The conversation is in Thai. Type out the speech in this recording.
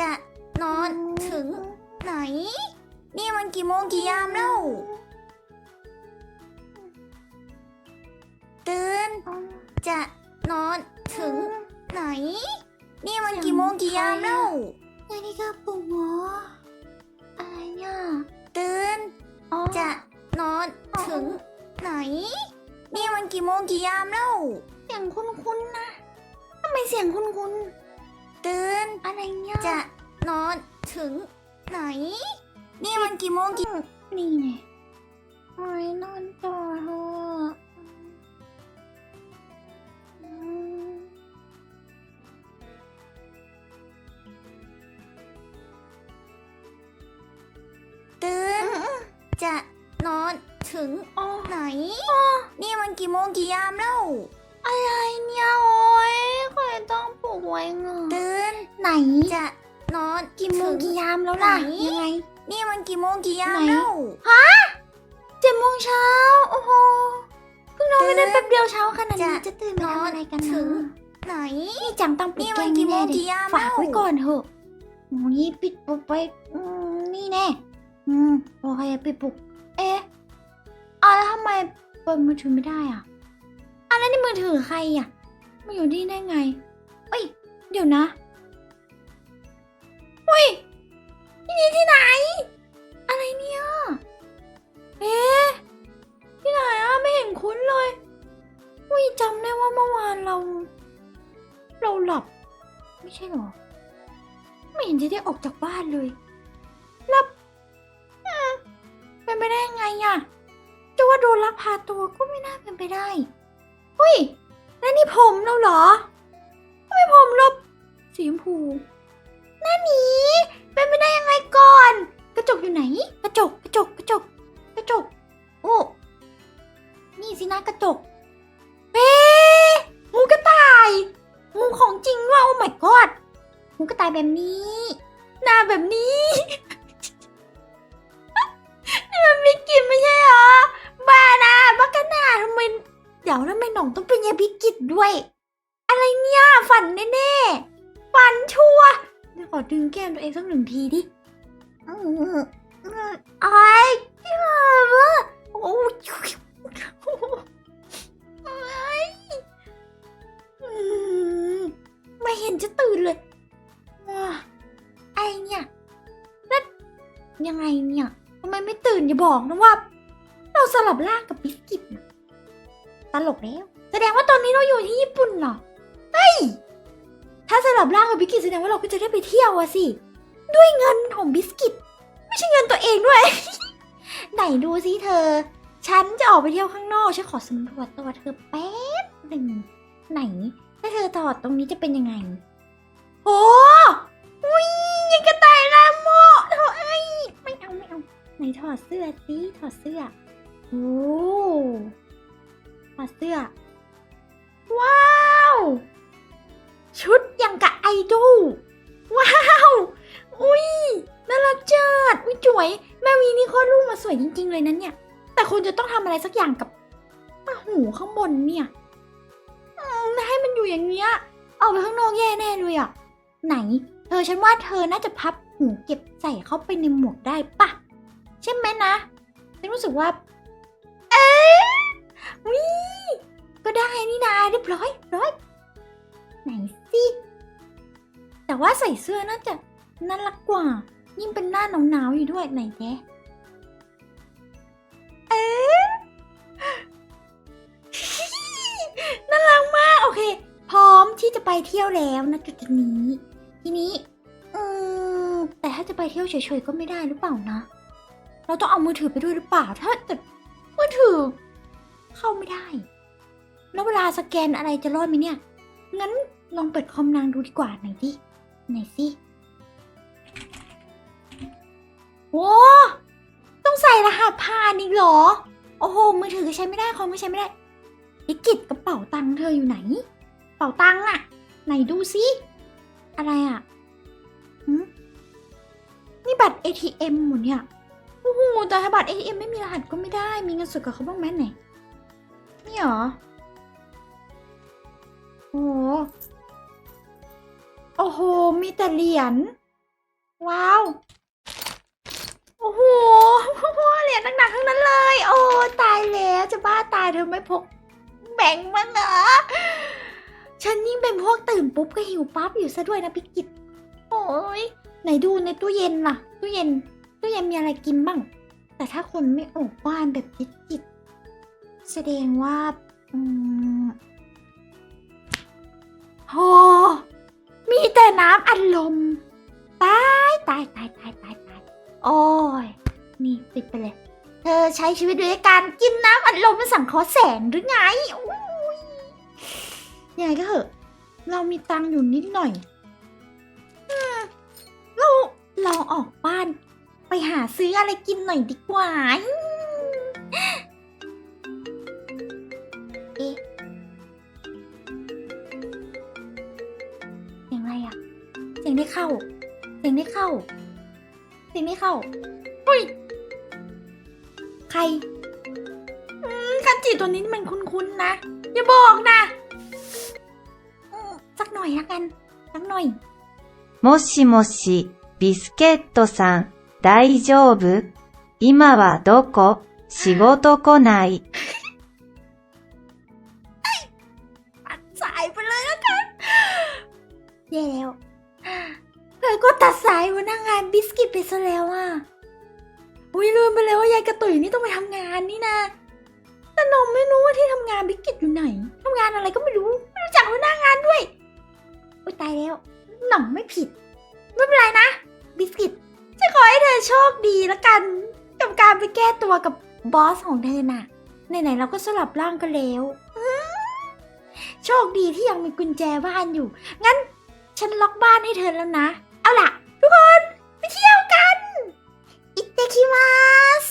จะนอนถึงไหน นี่มันกี่โมงกี่ยามแล้ว ตื่น จะนอนถึงไหน นี่มันกี่โมงกี่ยามแล้วนาฬิกาปลุกเหรออะไรเนี่ยตื่นอ๋อจะนอนถึงไหน นี่มันกี่โมงกี่ยามแล้ว เสียงคุ้นๆนะทำไมเสียงคุ้น ตื่นๆอะไรเนี่ยจะนอนถึงไหน นี่มันกี่โมงกี่นี่ไงโอ้ยนอนต่อเถอะอืมตื่น จะนอนถึงอ๋อไหน นี่มันกี่โมงกี่ยามแล้ว อะไรเนี่ยโอ้ยใครต้องปลุกไว้เงอตื่นไหน จะนอนกี่โมงถึกี่ยามแล้วล่ะไหน ยังไง นี่มันกี่โมงกี่ยามไหน แล้วเจ็ดโมงเช้าโอ้โหเพิ่งนอนไม่ได้ตื่นแป๊บเดียวเช้าขนาดนี้จะจะตื่นไปทำอะไรกันนอนถึนะง ไหน นี่จังต้องปิดนี่แกมันงกี่โมแน่งๆเลกี่ยยามฝากไว้แล้วก่อนเถอะโอ้ยปิดปุ๊บไปอืมนี่แน่อืมโอเคปิดปุ๊บเอ๊ะเอาแล้วทำไมเปิดมือถือไม่ได้อะ อันนั้นนี่มือถือใครอะมาอยู่นี่ได้ไงเอ้ย เดี๋ยวนะเฮ้ยที่นี่ที่ไหน อะไรเนี่ยเอ๊ะที่ไหนอะไม่เห็นคุ้นเลยอุ้ยจำได้ว่าเมื่อวานเรา เราหลับ ไม่ใช่หรอ ไม่เห็นจะได้ออกจากบ้านเลยหลับเป็นไปได้ยังไงอะจะว่าโดนลักพาตัวก็ไม่น่าเป็นไปได้ เฮ้ยแล้วนี่ผมเราเหรอทำไมผมเราสีชมพูนั่นหนีเป็นไปได้ยังไงก่อน กระจกอยู่ไหน กระจก กระจก กระจก กระจก โอ้ นี่สินะกระจกเอ๊ะงูกระต่าย งูของจริงว่าโอ้ my god งูกระต่ายแบบนี้ หน้าแบบนี้ ดี๋ยวทำไมหน่องต้องเป็นยายพิกิตด้วย อะไรเนี่ยฝันแน่ๆฝันชัวร์เดี๋ยวขอดึงแก้มตัวเองสักหนึ่งทีดิอืมไอ้ที่มาโอ้ยไม่เห็นจะตื่นเลยว้าไอเนี่ยแล้วยังไงเนี่ยทำไมไม่ตื่นอย่าบอกนะว่า เราสลับร่างกับบิสกิตนะต ลกแล้ว แสดงว่าตอนนี้เราอยู่ที่ญี่ปุ่นเหรอ เฮ้ย ถ้าสลับร่างกับบิสกิตแสดงว่าเราก็จะได้ไปเที่ยวอะสิ ด้วยเงินของบิสกิต ไม่ใช่เงินตัวเองด้วย ไหนดูสิเธอ ฉันจะออกไปเที่ยวข้างนอกฉันขอสำรวจตัวเธอแป๊บหนึ่ง ไหน ถ้าเธอถอดตรงนี้จะเป็นยังไงโอ้ยยังกระต่ายลาโมเธอไอ้ไม่เอาไม่เอา ไหนถอดเสื้อสิถอดเสื้อโอ้ ถอดเสื้อ ว้าว ชุดอย่างกับไอดอลว้าว อุ้ยน่ารักจัดอุ้ยจวย แม่วีนี่โคตรลูกมาสวยจริง ๆ เลยนั้นเนี่ย แต่คุณจะต้องทำอะไรสักอย่างกับหูข้างบนเนี่ยให้มันอยู่อย่างเงี้ยเอาไปข้างนอกแย่แน่เลยอะ ไหน เธอฉันว่าเธอน่าจะพับหูเก็บใส่เข้าไปในหมวกได้ปะใช่ไหมนะฉันรู้สึกว่า วิก็ได้นี่นาเรียบร้อยร้อยไหนสิแต่ว่าใส่เสื้อน่าจะน่ารักกว่า ยิ่งเป็นหน้าหนาวๆอยู่ด้วยไหนแกเอ๊ะน่ารักมากโอเค พร้อมที่จะไปเที่ยวแล้วนะจุดนี้ ทีนี้อืมแต่ถ้าจะไปเที่ยวเฉยๆก็ไม่ได้หรือเปล่านะ เราต้องเอามือถือไปด้วยหรือเปล่าถ้าแต่มือถือ เข้าไม่ได้ แล้วเวลาสแกนอะไรจะรอดไหมเนี่ย งั้นลองเปิดคอมนางดูดีกว่าไหนอยดิไหนสิโว้ต้องใส่รหัสผ่านอีกเหรอ โอ้โห มือถือก็ใช้ไม่ได้ คอมก็ใช้ไม่ได้พิกิจกระเป๋าตังค์เธออยู่ไหน เป๋าตังค์อะไหนดูสิอะไรอะหืมนี่บัตร ATM หมดเนี่ยโอ้โหแต่ถ้าบัตร ATM ไม่มีรหัสก็ไม่ได้ มีเงินสดกับเขาบ้างไหมไหน นี่หรอ โอ้โห โอ้โห มีแต่เหรียญ ว้าว โอ้โหเหรียญหนักๆทั้งนั้นเลย โอ้ ตายแล้วจะบ้าตายเธอไม่พกแบ่งมั้งเหรอ ฉันยิ่งเป็นพวกตื่นปุ๊บก็หิวปั๊บอยู่ซะด้วยนะพี่กิตโอ้ยไหนดูในตู้เย็นล่ะ ตู้เย็น ตู้เย็นมีอะไรกินบ้าง แต่ถ้าคนไม่ออกบ้านแบบพิจิต แสดงว่า อืมโหมีแต่น้ำอัดลม ตายตายตายตายตายตายโอ้ย นี่ปิดไปเลย เธอใช้ชีวิตด้วยการกินน้ำอัดลมเป็นสังเคราะห์แสงหรือไงอุ้ยยังไงก็เหอะ เรามีตังค์อยู่นิดหน่อยอืมเราลองออกบ้าน ไปหาซื้ออะไรกินหน่อยดีกว่า เสียงได้เข้า เสียงได้เข้า เสียงได้เข้าอุ้ย ใคร อืมคันจิตัวนี้มันคุ้นๆนะ อย่าบอกนะอืมสักหน่อยละกัน สักหน่อย もしもし、ビスケットさん、大丈夫今はどこ仕事来ない。 เธอก็ตัดสายหัวหน้างานบิสกิตไปซะแล้วอะ อุ้ยลืมไปเลยว่ายายกระตุยนี่ต้องไปทำงานนี่นะ แต่น้องไม่รู้ว่าที่ทำงานบิสกิตอยู่ไหนทำงานอะไรก็ไม่รู้ ไม่รู้จักหัวหน้างานด้วย อุ้ยตายแล้วหนองไม่ผิด ไม่เป็นไรนะ บิสกิตจะขอให้เธอโชคดีละกัน กับการไปแก้ตัวกับบอสของเธอน่ะ ไหนๆเราก็สลับร่างกันแล้วอืมโชคดีที่ยังมีกุญแจบ้านอยู่ งั้น ฉันล็อกบ้านให้เธอแล้วนะ เอาล่ะ ทุกคน ไปเที่ยวกัน อิตเตคิมัส